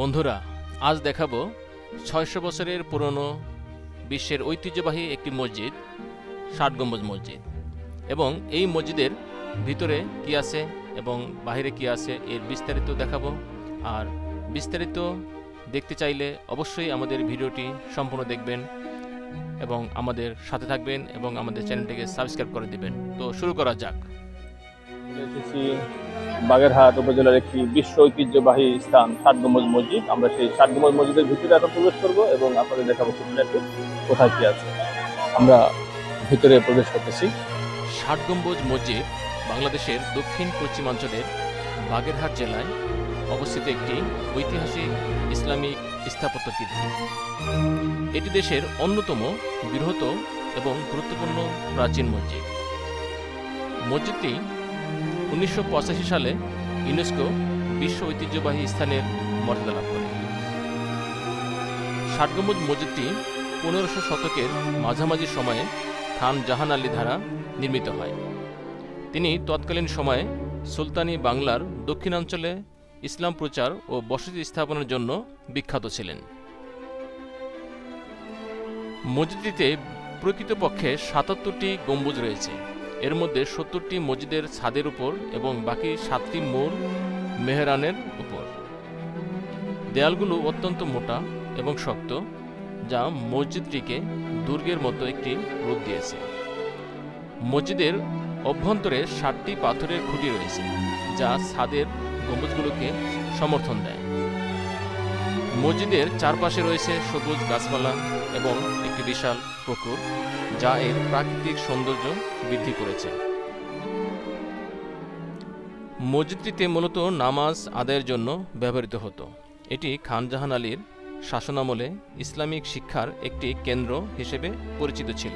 বন্ধুরা, আজ দেখাবো ছয়শো বছরের পুরনো বিশ্বের ঐতিহ্যবাহী একটি মসজিদ, ষাট গম্বুজ মসজিদ। এবং এই মসজিদের ভিতরে কি আছে এবং বাইরে কি আছে এর বিস্তারিত দেখাবো। আর বিস্তারিত দেখতে চাইলে অবশ্যই আমাদের ভিডিওটি সম্পূর্ণ দেখবেন এবং আমাদের সাথে থাকবেন এবং আমাদের চ্যানেলটিকে সাবস্ক্রাইব করে দেবেন। তো শুরু করা যাক। এসেছি বাগেরহাট উপজেলার একটি বিশ্ব ঐতিহ্যবাহী স্থান ষাট মসজিদ। আমরা সেই ষাট গম্বুজ মসজিদের ভিতরে এখন প্রবেশ করব এবং আপনাদের দেখাবো খুঁটিনাটি কোথায় কি আছে। আমরা ভিতরে প্রবেশ করতেছি। ষাট গম্বুজ মসজিদ বাংলাদেশের দক্ষিণ পশ্চিমাঞ্চলের বাগেরহাট জেলায় অবস্থিত একটি ঐতিহাসিক ইসলামিক স্থাপত্য কীর্তি এটি দেশের অন্যতম বৃহৎ এবং গুরুত্বপূর্ণ প্রাচীন মসজিদ। মসজিদটি উনিশশো পঁচাশি সালে ইউনেস্কো বিশ্ব ঐতিহ্যবাহী স্থানের মর্যাদা লাভ করে। ষাট গম্বুজ মসজিদটি পনেরোশো শতকের মাঝামাঝি সময়ে খান জাহান আলী দ্বারা নির্মিত হয়। তিনি তৎকালীন সময়ে সুলতানি বাংলার দক্ষিণাঞ্চলে ইসলাম প্রচার ও বসতি স্থাপনের জন্য বিখ্যাত ছিলেন। মসজিদটিতে প্রকৃতপক্ষে সাতাত্তরটি গম্বুজ রয়েছে। এর মধ্যে সত্তরটি মসজিদের ছাদের উপর এবং বাকি সাতটি মূল মেহরানের উপর। দেয়ালগুলো অত্যন্ত মোটা এবং শক্ত, যা মসজিদটিকে দুর্গের মতো একটি রূপ দিয়েছে। মসজিদের অভ্যন্তরে ষাটটি পাথরের খুঁটি রয়েছে, যা ছাদের গম্বুজগুলোকে সমর্থন দেয়। মসজিদের চারপাশে রয়েছে সবুজ গাছপালা এবং একটি বিশাল পুকুর যা এর প্রাকৃতিক সৌন্দর্য বৃদ্ধি করেছে। মসজিদটিতে মূলত নামাজ আদায়ের জন্য ব্যবহৃত হতো। এটি খান জাহান আলীর শাসনামলে ইসলামিক শিক্ষার একটি কেন্দ্র হিসেবে পরিচিত ছিল।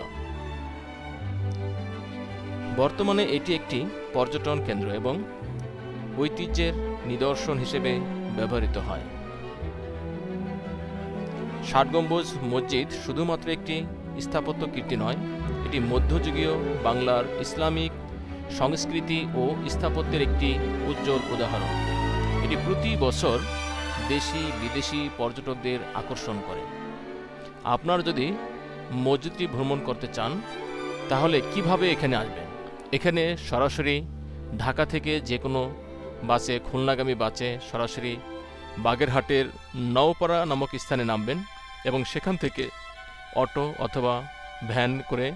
বর্তমানে এটি একটি পর্যটন কেন্দ্র এবং ঐতিহ্যের নিদর্শন হিসেবে ব্যবহৃত হয়। ষাট গম্বুজ মসজিদ শুধুমাত্র একটি স্থাপত্য কীর্তি নয়, এটি মধ্যযুগীয় বাংলার ইসলামিক সংস্কৃতি ও স্থাপত্যের একটি উজ্জ্বল উদাহরণ। এটি প্রতি বছর দেশি, বিদেশি পর্যটকদের আকর্ষণ করে। আপনার যদি মসজিদটি ভ্রমণ করতে চান, তাহলে কীভাবে এখানে আসবেন? এখানে সরাসরি ঢাকা থেকে যে কোনো বাসে, খুলনাগামী বাসে সরাসরি বাগেরহাটের নওপাড়া নামক স্থানে নামবেন এবং সেখান থেকে অটো অথবা ভ্যান করে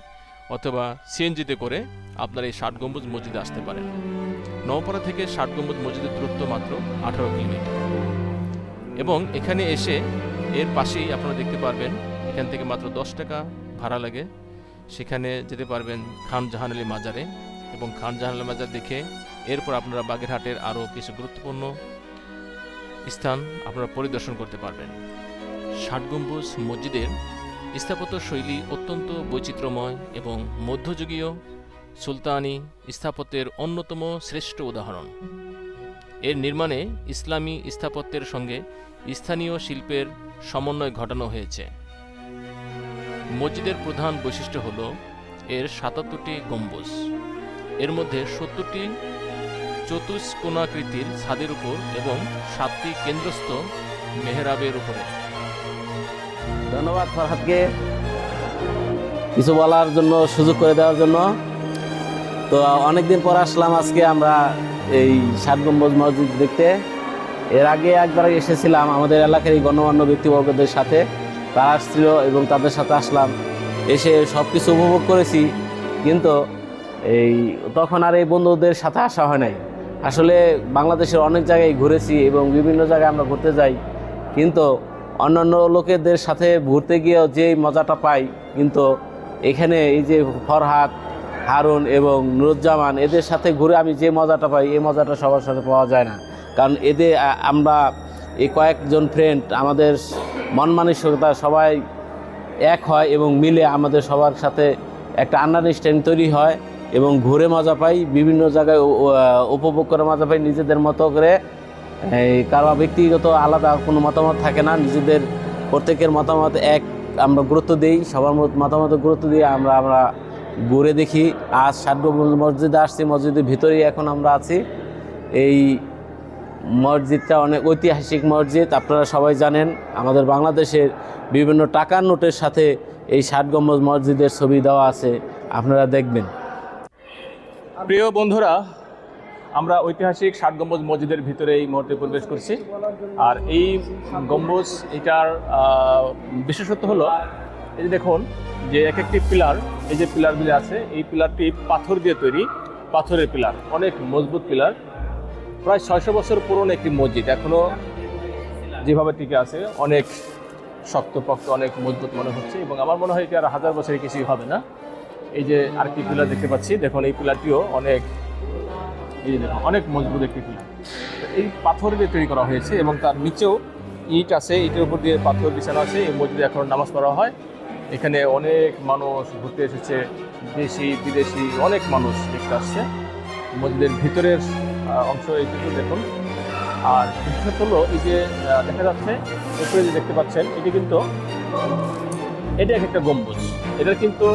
অথবা সিএনজিতে করে আপনার এই ষাট গম্বুজ মসজিদে আসতে পারেন। নওপাড়া থেকে ষাট গম্বুজ মসজিদের দূরত্ব মাত্র আঠারো কিলোমিটার। এবং এখানে এসে এর পাশেই আপনারা দেখতে পারবেন, এখান থেকে মাত্র দশ টাকা ভাড়া লাগে। সেখানে যেতে পারবেন খান জাহান আলী মাজারে। এবং খান জাহান আলী মাজার দেখে এরপর আপনারা বাগেরহাটের আরও কিছু গুরুত্বপূর্ণ স্থান আপনারা পরিদর্শন করতে পারবেন। ষাট গম্বুজ মসজিদের স্থাপত্য শৈলী অত্যন্ত বৈচিত্র্যময় এবং মধ্যযুগীয় সুলতানি স্থাপত্যের অন্যতম শ্রেষ্ঠ উদাহরণ। এর নির্মাণে ইসলামী স্থাপত্যের সঙ্গে স্থানীয় শিল্পের সমন্বয় ঘটানো হয়েছে। মসজিদের প্রধান বৈশিষ্ট্য হল এর সাতাত্তরটি গম্বুজ। এর মধ্যে সত্তরটি চতুষ্কোণাকৃতির ছাদের উপর এবং সাতটি কেন্দ্রস্থ মেহরাবের উপরে। ধন্যবাদ ফরহাদকে। কিছু বলার জন্য, সুযোগ করে দেওয়ার জন্য। তো, অনেকদিন পর আসলাম আজকে আমরা এই ষাট গম্বুজ মসজিদ দেখতে। এর আগে একবার এসেছিলাম আমাদের এলাকার এই গণ্যমান্য ব্যক্তিবর্গদের সাথে। তারা আসছিল এবং তাদের সাথে আসলাম। এসে সব কিছু উপভোগ করেছি, কিন্তু এই তখন আর এই বন্ধুদের সাথে আসা হয় নাই। আসলে বাংলাদেশের অনেক জায়গায় ঘুরেছি এবং বিভিন্ন জায়গায় আমরা ঘুরতে যাই, কিন্তু অন্যান্য লোকেদের সাথে ঘুরতে গিয়েও যে মজাটা পাই, কিন্তু এখানে এই যে ফরহাদ, হারুন এবং নুরুজ্জামান, এদের সাথে ঘুরে আমি যে মজাটা পাই, এই মজাটা সবার সাথে পাওয়া যায় না। কারণ এদের আমরা এই কয়েকজন ফ্রেন্ড আমাদের মন মানসিকতা সবাই এক হয় এবং মিলে আমাদের সবার সাথে একটা আন্ডারস্ট্যান্ডিং তৈরি হয়। এবং ঘুরে মজা পাই, বিভিন্ন জায়গায় উপভোগ করে মজা পাই, নিজেদের মতো করে। এই কারও ব্যক্তিগত আলাদা কোনো মতামত থাকে না, নিজেদের প্রত্যেকের মতামত এক, আমরা গুরুত্ব দিই, সবার মত- মতামত গুরুত্ব দিয়ে আমরা আমরা ঘুরে দেখি। আজ গম্বুজ মসজিদে আসছি, মসজিদের ভিতরেই এখন আমরা আছি। এই মসজিদটা অনেক ঐতিহাসিক মসজিদ, আপনারা সবাই জানেন, আমাদের বাংলাদেশের বিভিন্ন টাকার নোটের সাথে এই ষাট গম্বুজ মসজিদের ছবি দেওয়া আছে, আপনারা দেখবেন। প্রিয় বন্ধুরা, আমরা ঐতিহাসিক ষাট গম্বুজ মসজিদের ভিতরে এই মুহূর্তে প্রবেশ করছি। আর এই গম্বুজ, এটার বিশেষত্ব হলো, এই যে দেখুন, যে এক একটি পিলার, এই যে পিলারগুলি আছে, এই পিলারটি পাথর দিয়ে তৈরি, পাথরের পিলার, অনেক মজবুত পিলার। প্রায় ছয়শো বছর পুরনো একটি মসজিদ এখনও যেভাবে টিকে আছে, অনেক শক্তপোক্ত, অনেক মজবুত মনে হচ্ছে এবং আমার মনে হয় এটি আর হাজার বছরের কিছুই হবে না। এই যে আরেকটি পিলার দেখতে পাচ্ছি, দেখুন এই পিলারটিও অনেক, এই যে দেখুন, অনেক মজবুত একটি পিলার। এই পাথর দিয়ে তৈরি করা হয়েছে এবং তার নিচেও ইট আছে, ইটের উপর দিয়ে পাথর বিছানো আছে, এই মসজিদে এখন নামাজ পড়া হয়। এখানে অনেক মানুষ ঘুরতে এসেছে, দেশি, বিদেশি, অনেক মানুষ দেখতে আসছে। মসজিদের ভিতরের অংশ এইটুকু দেখুন। আর বিশেষত হলো, এই যে দেখা যাচ্ছে, উপরে যে দেখতে পাচ্ছেন, এটি কিন্তু, এটা এক একটা গম্বুজ। এটা কিন্তু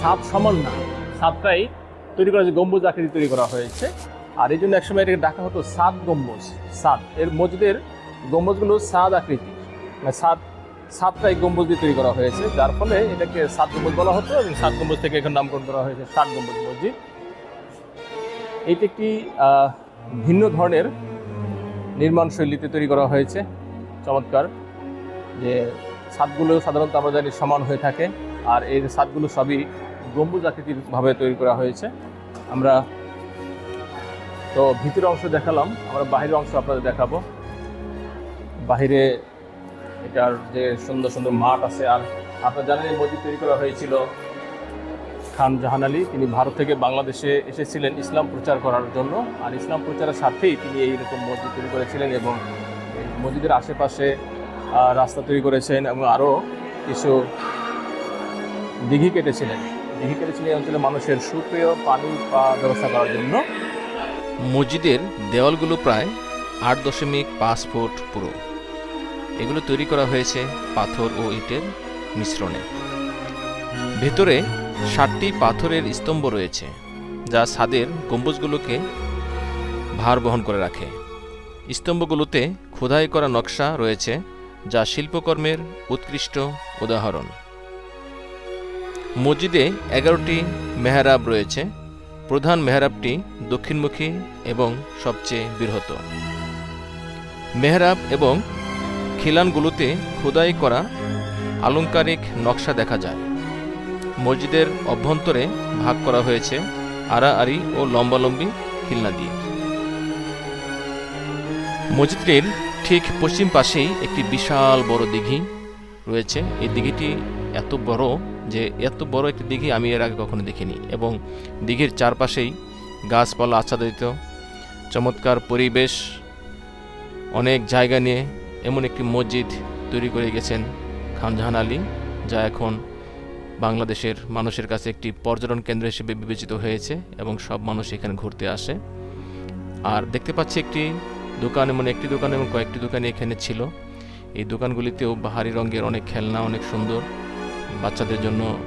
সাত সমান না। সাতটাই তৈরি করা হয়েছে গম্বুজ আকৃতি তৈরি করা হয়েছে। আর এই জন্য একসময় এটাকে ডাকা হতো সাত গম্বুজ সাত এর মসজিদের গম্বুজগুলো সাত আকৃতি মানে সাত সাতটাই গম্বুজ দিয়ে তৈরি করা হয়েছে। যার ফলে এটাকে সাত গম্বুজ বলা হতো এবং সাত গম্বুজ থেকে এখন নামকরণ করা হয়েছে সাত গম্বুজ মসজিদ। এটি একটি ভিন্ন ধরনের নির্মাণ শৈলীতে তৈরি করা হয়েছে। চমৎকার যে ছাদগুলো সাধারণত আমরা জানি সমান হয়ে থাকে। আর এই ছাদগুলো সবই গম্বুজ আকৃতির ভাবে তৈরি করা হয়েছে। আমরা তো ভিতরের অংশ দেখালাম, আমরা বাহিরের অংশ আপনাদের দেখাবো। বাহিরে এটার যে সুন্দর সুন্দর মাঠ আছে, আর আপনারা জানেন এই মসজিদ তৈরি করা হয়েছিল খান জাহান আলী। তিনি ভারত থেকে বাংলাদেশে এসেছিলেন ইসলাম প্রচার করার জন্য, আর ইসলাম প্রচারের সাথেই তিনি এইরকম মসজিদ তৈরি করেছিলেন এবং এই মসজিদের আশেপাশে রাস্তা তৈরি করেছেন এবং আরও কিছু দিঘি কেটেছিলেন। দিঘি কেটেছিলেন এই অঞ্চলের মানুষের সুপেয় পানি ব্যবস্থা করার জন্য। মসজিদের দেওয়ালগুলো প্রায় আট দশমিক পাঁচ ফুট পুরো। এগুলো তৈরি করা হয়েছে পাথর ও ইটের মিশ্রণে। ভেতরে ষাটটি পাথরের স্তম্ভ রয়েছে, যা ছাদের গম্বুজগুলোকে ভার বহন করে রাখে। স্তম্ভগুলোতে খোদাই করা নকশা রয়েছে, যা শিল্পকর্মের উৎকৃষ্ট উদাহরণ। মসজিদে এগারোটি মেহরাব রয়েছে। প্রধান মেহরাবটি দক্ষিণমুখী এবং সবচেয়ে বৃহৎ। মেহরাব এবং খিলানগুলোতে খোদাই করা আলংকারিক নকশা দেখা যায়। মসজিদের অভ্যন্তরে ভাগ করা হয়েছে আড়াআড়ি ও লম্বালম্বি খিলনা দিয়ে। মসজিদটির ঠিক পশ্চিম পাশেই একটি বিশাল বড় দিঘি রয়েছে। এই দিঘিটি এত বড় যে এত বড় একটি দিঘি আমি এর আগে কখনো দেখিনি এবং দিঘির চারপাশেই গাছপালা আচ্ছাদিত, চমৎকার পরিবেশ, অনেক জায়গা নিয়ে এমন একটি মসজিদ তৈরি করে গেছেন খানজাহান আলী, যা এখন বাংলাদেশের মানুষের কাছে একটি পর্যটন কেন্দ্র হিসেবে বিবেচিত হয়েছে এবং সব মানুষ এখানে ঘুরতে আসে। আর দেখতে পাচ্ছি একটি দোকান, এমন একটি দোকান এবং কয়েকটি দোকান এখানে ছিল। এই দোকানগুলিতেও বাহারি রঙের অনেক খেলনা, অনেক সুন্দর। বাচ্চাদের জন্য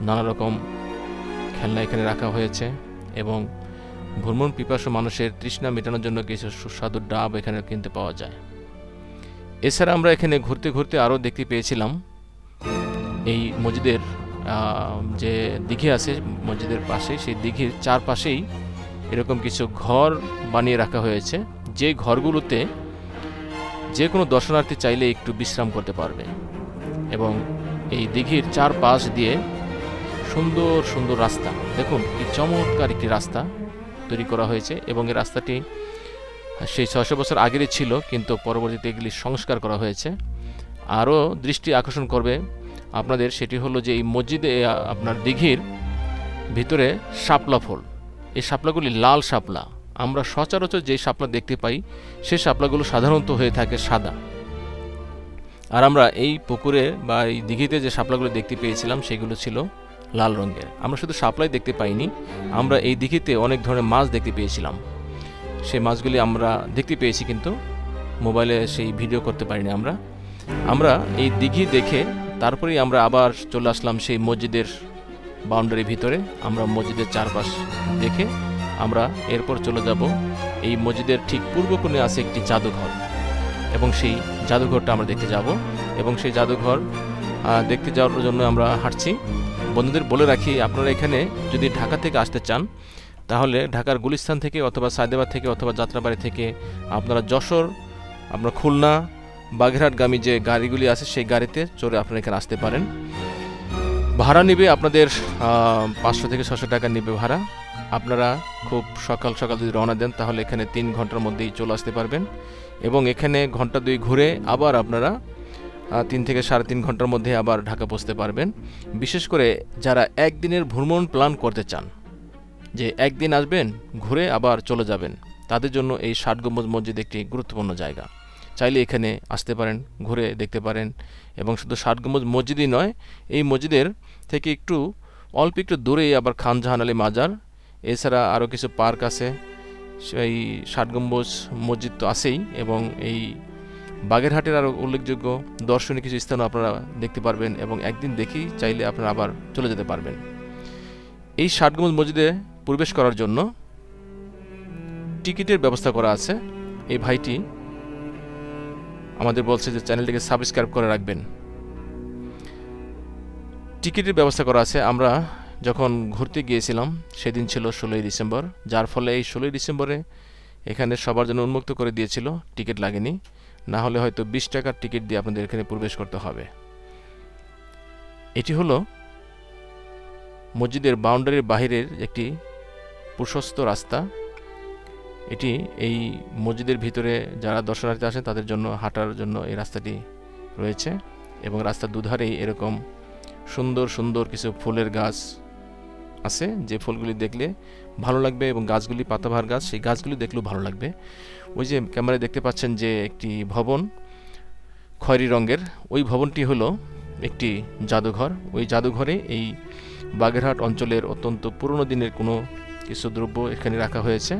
নানা রকম খেলনা এখানে রাখা হয়েছে এবং ভ্রমণ পিপাসু মানুষের তৃষ্ণা মেটানোর জন্য কিছু সুস্বাদু ডাব এখানে কিনতে পাওয়া যায়। এছাড়া আমরা এখানে ঘুরতে ঘুরতে আরও দেখতে পেয়েছিলাম এই মসজিদের যে দিঘি আছে মসজিদের পাশে সেই দিঘির চারপাশেই এরকম কিছু ঘর বানিয়ে রাখা হয়েছে। যে ঘরগুলোতে যে কোনো দর্শনার্থী চাইলে একটু বিশ্রাম করতে পারবে এবং এই দিঘির চার পাশ দিয়ে সুন্দর সুন্দর রাস্তা। দেখুন, কি চমৎকার একটি রাস্তা তৈরি করা হয়েছে এবং এই রাস্তাটি সেই ছশো বছর আগেরই ছিল, কিন্তু পরবর্তীতে এগুলি সংস্কার করা হয়েছে। আরও দৃষ্টি আকর্ষণ করবে আপনাদের সেটি হলো যে এই মসজিদে আপনার দিঘির ভিতরে শাপলা ফুল। এই শাপলাগুলি লাল শাপলা। আমরা সচরাচর যে শাপলা দেখতে পাই সেই শাপলাগুলো সাধারণত হয়ে থাকে সাদা। আর আমরা এই পুকুরে বা এই দিঘিতে যে শাপলাগুলো দেখতে পেয়েছিলাম, সেগুলো ছিল লাল রঙের। আমরা শুধু শাপলাই দেখতে পাইনি, আমরা এই দিঘিতে অনেক ধরনের মাছ দেখতে পেয়েছিলাম। সেই মাছগুলি আমরা দেখতে পেয়েছি কিন্তু মোবাইলে সেই ভিডিও করতে পারিনি আমরা। আমরা এই দিঘি দেখে তারপরেই আমরা আবার চলে আসলাম সেই মসজিদের বাউন্ডারির ভিতরে। আমরা মসজিদের চারপাশ দেখে আমরা এরপর চলে যাব এই মসজিদের ঠিক পূর্ব কোণে আছে একটি জাদুঘর। এবং সেই জাদুঘরটা আমরা দেখতে যাব এবং সেই জাদুঘর দেখতে যাওয়ার জন্য আমরা হাঁটছি। বন্ধুদের বলে রাখি, আপনারা এখানে যদি ঢাকা থেকে আসতে চান, তাহলে ঢাকার গুলিস্তান থেকে অথবা সায়দাবাদ থেকে অথবা যাত্রাবাড়ি থেকে আপনারা যশোর আপনার খুলনা বাঘেরহাটগামী যে গাড়িগুলি আছে সেই গাড়িতে চড়ে আপনারা এখানে আসতে পারেন। ভাড়া নেবে আপনাদের পাঁচশো থেকে ছশো টাকা নেবে ভাড়া। আপনারা খুব সকাল সকাল যদি রওনা দেন, তাহলে এখানে তিন ঘণ্টার মধ্যেই চলে আসতে পারবেন। এবং এখানে ঘণ্টা দুই ঘুরে আবার আপনারা তিন থেকে সাড়ে তিন ঘণ্টার মধ্যে আবার ঢাকা পৌঁছতে পারবেন। বিশেষ করে যারা একদিনের ভ্রমণ প্ল্যান করতে চান, যে একদিন আসবেন, ঘুরে আবার চলে যাবেন, তাদের জন্য এই ষাট গম্বুজ মসজিদ একটি গুরুত্বপূর্ণ জায়গা। চাইলে এখানে আসতে পারেন, ঘুরে দেখতে পারেন, এবং শুধু ষাট গম্বুজ মসজিদই নয়, এই মসজিদের থেকে একটু, অল্প একটু দূরেই আবার খান জাহান আলী মাজার এছাড়া আরও কিছু পার্ক আছে। সেই ষাট গম্বুজ মসজিদ তো আছেই এবং এই বাগেরহাটের আরও উল্লেখযোগ্য দর্শনীয় কিছু স্থানও আপনারা দেখতে পারবেন এবং একদিন দেখি চাইলে আপনারা আবার চলে যেতে পারবেন। এই ষাট গম্বুজ মসজিদে প্রবেশ করার জন্য টিকিটের ব্যবস্থা করা আছে। এই ভাইটি আমাদের বলছে যে চ্যানেলটিকে সাবস্ক্রাইব করে রাখবেন। টিকিটের ব্যবস্থা করা আছে। আমরা যখন ঘুরতে গিয়েছিলাম, সেদিন ছিল ষোলোই ডিসেম্বর, যার ফলে এই ষোলোই ডিসেম্বরে এখানে সবার জন্য উন্মুক্ত করে দিয়েছিল, টিকিট লাগেনি। না হলে হয়তো বিশ টাকার টিকিট দিয়ে আপনাদের এখানে প্রবেশ করতে হবে। এটি হলো মসজিদের বাউন্ডারির বাহিরের একটি প্রশস্ত রাস্তা। এটি এই মসজিদের ভিতরে যারা দর্শনার্থী আসেন, তাদের জন্য হাঁটার জন্য এই রাস্তাটি রয়েছে এবং রাস্তার দুধারেই এরকম সুন্দর সুন্দর কিছু ফুলের গাছ আছে যে ফুলগুলি দেখলে ভালো লাগবে এবং গাছগুলি, পাতাবাহার গাছ, সেই গাছগুলি দেখলেও ভালো লাগবে। ওই যে ক্যামেরায় দেখতে পাচ্ছেন যে একটি ভবন খয়েরি রঙের। ওই ভবনটি হলো একটি জাদুঘর। ওই জাদুঘরে এই বাগেরহাট অঞ্চলের অত্যন্ত পুরনো দিনের কোনো কিছু দ্রব্য এখানে রাখা হয়েছে।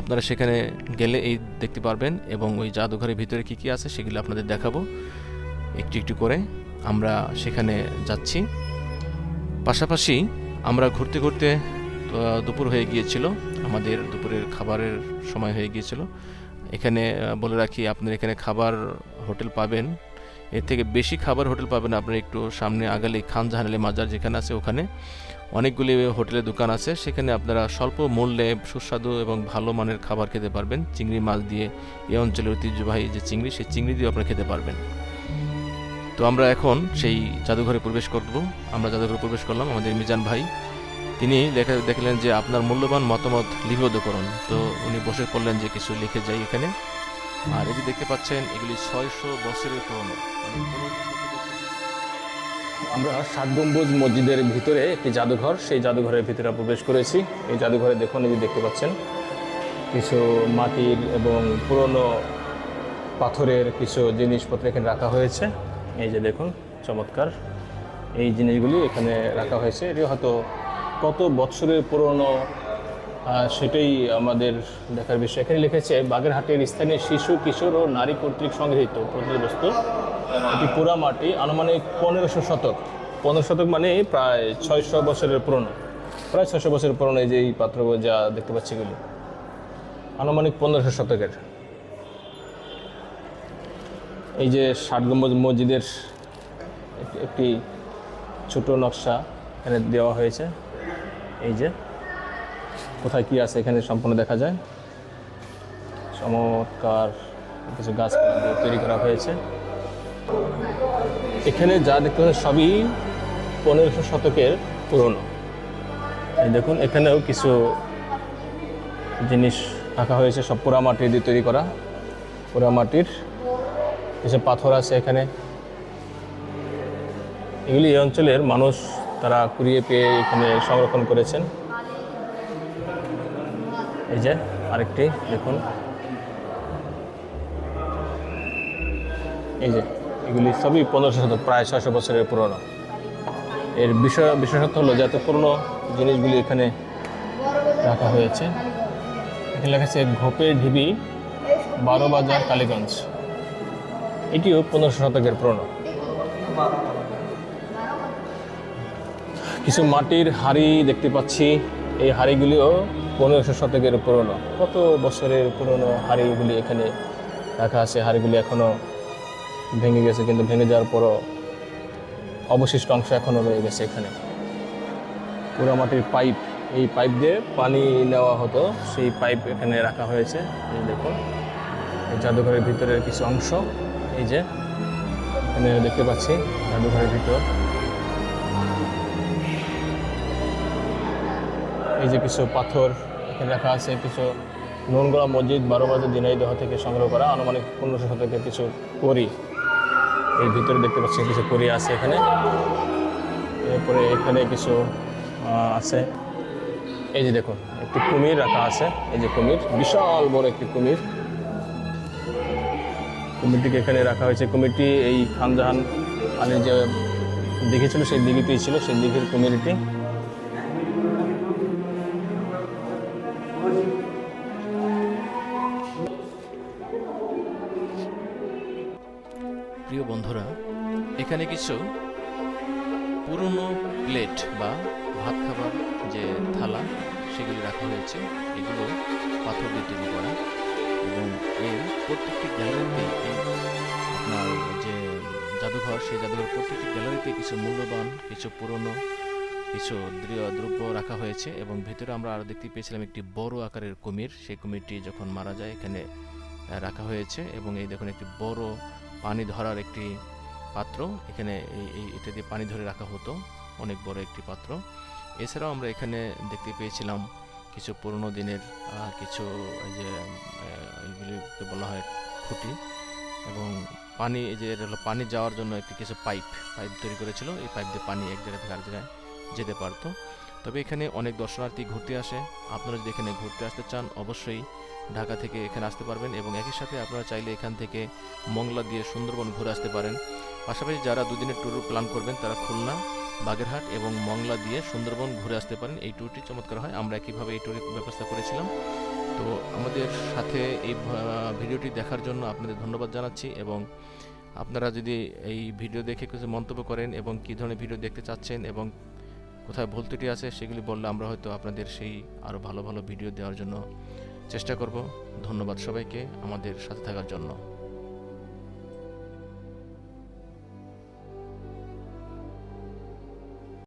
আপনারা সেখানে গেলে এই দেখতে পারবেন এবং ওই জাদুঘরের ভিতরে কি কি আছে সেগুলো আপনাদের দেখাবো। একটু একটু করে আমরা সেখানে যাচ্ছি। পাশাপাশি আমরা ঘুরতে ঘুরতে দুপুর হয়ে গিয়েছিল, আমাদের দুপুরের খাবারের সময় হয়ে গিয়েছিল। এখানে বলে রাখি, আপনার এখানে খাবার হোটেল পাবেন। এর থেকে বেশি খাবার হোটেল পাবেন আপনার একটু সামনে আগালে খান জাহান আলী মাজার যেখানে আছে ওখানে। অনেকগুলি হোটেলের দোকান আছে, সেখানে আপনারা স্বল্প মূল্যে সুস্বাদু এবং ভালো মানের খাবার খেতে পারবেন। চিংড়ি মাছ দিয়ে এই অঞ্চলের ঐতিহ্যবাহী যে চিংড়ি, সেই চিংড়ি দিয়ে আপনারা খেতে পারবেন। তো আমরা এখন সেই জাদুঘরে প্রবেশ করব। আমরা জাদুঘরে প্রবেশ করলাম আমাদের মিজান ভাই। তিনি লেখা দেখলেন যে আপনার মূল্যবান মতামত লিপিবদ্ধ করুন তো উনি বসে পড়লেন যে কিছু লিখে যাই এখানে। আর এই যে দেখতে পাচ্ছেন, এগুলি ছয়শো বছরের পুরনো। মানে আমরা ষাট গম্বুজ মসজিদের ভিতরে একটি জাদুঘর, সেই জাদুঘরের ভিতরে প্রবেশ করেছি। এই জাদুঘরে দেখুন, এই দেখতে পাচ্ছেন, কিছু মাটির এবং পুরনো পাথরের কিছু জিনিসপত্র এখানে রাখা হয়েছে। এই যে দেখুন, চমৎকার। এই জিনিসগুলি এখানে রাখা হয়েছে। এটি হয়তো কত বছরের পুরনো সেটাই আমাদের দেখার বিষয়। এখানে লিখেছে, বাগেরহাটের স্থানীয় শিশু, কিশোর ও নারী কর্তৃক সংগৃহীত প্রত্নবস্তু এটি পোড়া মাটি, আনুমানিক পনেরোশো শতক। পনেরো শতক মানে প্রায় ছয়শো বছরের পুরনো। প্রায় ছয়শো বছরের পুরনো এই যে এই পাত্র যা দেখতে পাচ্ছি এগুলি। আনুমানিক পনেরোশো শতকের। এই যে ষাট গম্বুজ মসজিদের একটি- ছোট নকশা এখানে দেওয়া হয়েছে। এই যে, কোথায় কি আছে এখানে সম্পূর্ণ দেখা যায়। চমৎকার কিছু গাছপালা দিয়ে তৈরি করা হয়েছে। এখানে যা দেখতে সবই পনেরোশো শতকের পুরনো। দেখুন, এখানেও কিছু জিনিস রাখা হয়েছে, সব পোড়া মাটির দিয়ে তৈরি করা। পোড়া মাটির কিছু পাথর আছে এখানে। এগুলি এই অঞ্চলের মানুষ তারা কুড়িয়ে পেয়ে এখানে সংরক্ষণ করেছেন। এই যে আরেকটি, দেখুন। এই যে, এগুলি সবই পনেরোশো শতক, প্রায় ছয়শো বছরের পুরনো। এর বিষয়, বিশেষত্ব হলো যে এত পুরনো জিনিসগুলি এখানে রাখা হয়েছে। এখানে লেখা আছে ঘোপে ঢিবি, বারো বাজার, কালীগঞ্জ। এটিও পনেরোশো শতকের পুরনো কিছু মাটির হাড়ি দেখতে পাচ্ছি। এই হাড়িগুলিও পনেরোশো শতকের পুরনো। কত বছরের পুরনো হাড়িগুলি এখানে রাখা আছে? হাড়িগুলি এখনও ভেঙে গেছে, কিন্তু ভেঙে যাওয়ার পরও অবশিষ্ট অংশ এখনও রয়ে গেছে এখানে। পোড়ামাটির পাইপ, এই পাইপ দিয়ে পানি নেওয়া হতো। সেই পাইপ এখানে রাখা হয়েছে। দেখুন জাদুঘরের ভিতরের কিছু অংশ। এই যে, এখানে দেখতে পাচ্ছি জাদুঘরের ভিতর। এই যে কিছু পাথর এখানে রাখা আছে, কিছু নোনগড়া মসজিদ বারো বাজে দিনাইদহ থেকে সংগ্রহ করা, আনুমানিক পনেরোশো শতকের কিছু করি। এই ভিতরে দেখতে পাচ্ছি কিছু করি আছে এখানে। এরপরে এখানে কিছু আছে। এই যে দেখুন, একটি কুমির রাখা আছে, এই যে কুমির, বিশাল বড় একটি কুমির। কুমিরটিকে এখানে রাখা হয়েছে। কুমিরটি এই খানজাহান আলীর যে দেখেছিল ছিল, সেই দিঘিতেই ছিল, সেই দিঘির কুমিরটি প্রিয় বন্ধুরা, এখানে কিছু পুরনো প্লেট বা ভাত খাবার যে থালা, সেগুলি রাখা হয়েছে। এগুলো পাথর দিয়ে তৈরি করা। এবং এর প্রত্যেকটি গ্যালারিতে আপনার যে জাদুঘর, সেই জাদুঘর প্রত্যেকটি গ্যালারিতে কিছু মূল্যবান, কিছু পুরনো, কিছু দ্রব্য রাখা হয়েছে এবং ভেতরে আমরা আরও দেখতে পেয়েছিলাম একটি বড় আকারের কুমির। সেই কুমিরটি যখন মারা যায়, এখানে রাখা হয়েছে এবং এই দেখুন একটি বড় পানি ধরার একটি পাত্র। এখানে এই এটা দিয়ে পানি ধরে রাখা হতো। অনেক বড় একটি পাত্র। এছাড়াও আমরা এখানে দেখতে পেয়েছিলাম কিছু পুরনো দিনের কিছু এই যে আহ, এইগুলিকে বলা হয় খুঁটি এবং পানি এই যে এটা হলো পানি যাওয়ার জন্য একটি কিছু পাইপ পাইপ তৈরি করেছিল। এই পাইপ দিয়ে পানি এক জায়গা থেকে আরেক জায়গায় যেতে পারতো। তবে এখানে অনেক দর্শনার্থী ঘুরতে আসে। আপনারা যদি এখানে ঘুরতে আসতে চান অবশ্যই ঢাকা থেকে এখানে আসতে পারবেন এবং একই সাথে আপনারা চাইলে এখান থেকে মংলা দিয়ে সুন্দরবন ঘুরে আসতে পারেন। পাশাপাশি যারা দুদিনের ট্যুর প্ল্যান করবেন তারা খুলনা বাগেরহাট এবং মংলা দিয়ে সুন্দরবন ঘুরে আসতে পারেন। এই ট্যুরটি চমৎকার হয়। আমরা একইভাবে এই ট্যুরের ব্যবস্থা করেছিলাম। তো আমাদের সাথে এই ভিডিওটি দেখার জন্য আপনাদের ধন্যবাদ জানাচ্ছি এবং আপনারা যদি এই ভিডিও দেখে কিছু মন্তব্য করেন এবং কী ধরনের ভিডিও দেখতে চাচ্ছেন এবং কোথায় ভুল ত্রুটি আছে সেগুলি বললে আমরা হয়তো আপনাদের সেই আরও ভালো ভালো ভিডিও দেওয়ার জন্য চেষ্টা করব। ধন্যবাদ সবাইকে আমাদের সাথে থাকার জন্য।